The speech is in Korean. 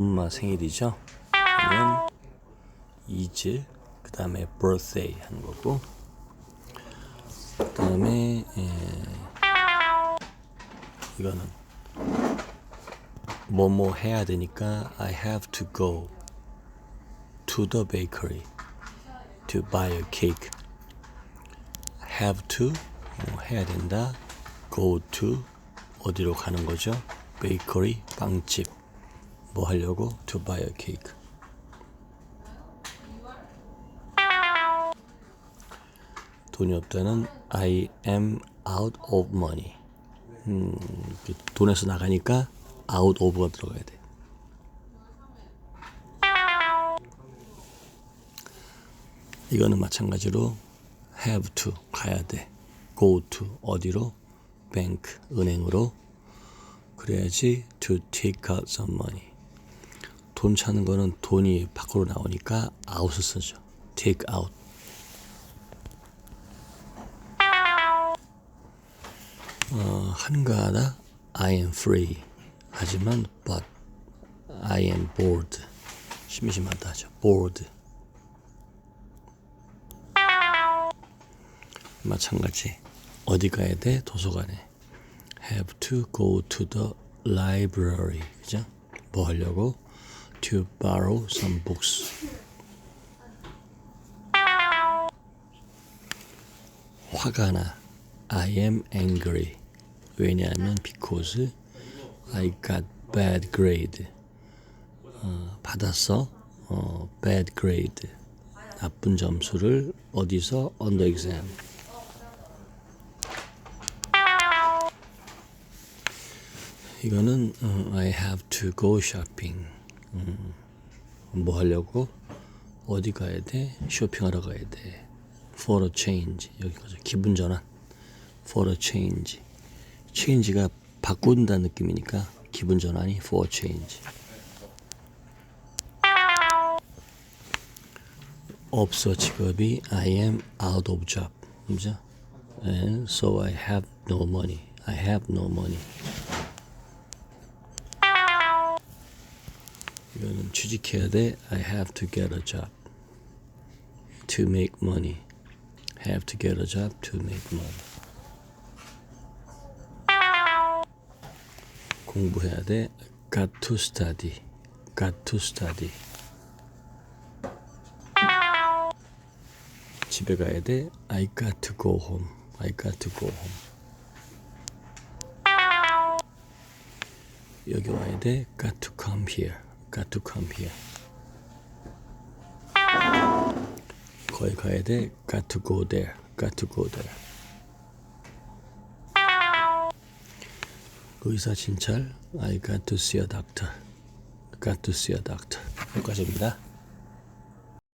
엄마 생일이죠. 그러면 is 그 다음에 birthday 하는 거고 그 다음에 이거는 뭐뭐 해야 되니까 I have to go to the bakery to buy a cake. have to 뭐 해야 된다. go to 어디로 가는 거죠? bakery 빵집 뭐 하려고 to buy a cake. 돈이 없다는 I am out of money. 음, 그 돈에서 나가니까 out of가 들어가야 돼. 이거는 마찬가지로 have to 가야 돼. go to 어디로? bank 은행으로. 그래야지 to take out some money. 돈 찾는 거는 돈이 밖으로 나오니까 out을 쓰죠. take out. 어, 한가하다 I am free 하지만 but I am bored 심심하다 하죠 bored 마찬가지 어디 가야 돼 도서관에 have to go to the library 그죠 뭐 하려고 to borrow some books 화가 나 I am angry 왜냐하면 because I got bad grade 어, 받았어 어, bad grade 나쁜 점수를 어디서 on the exam 이거는 어, I have to go shopping 음, 뭐 하려고 어디 가야 돼 쇼핑하러 가야 돼 for a change 여기 가서 기분 전환 for a change change가 바꾼다는 느낌이니까 기분 전환이 for a change 없어 직업이 I am out of job 그죠? And so I have no money I have no money 이거는 취직해야 돼 I have to get a job to make money have to get a job to make money 공부해야 돼. Got to study. Got to study. 집에 가야 돼. I got to go home. I got to go home. 여기 와야 돼. Got to come here. Got to come here. 거기 가야 돼. Got to go there. Got to go there. 의사 진찰 I got to see a doctor got to see a doctor 여기까지입니다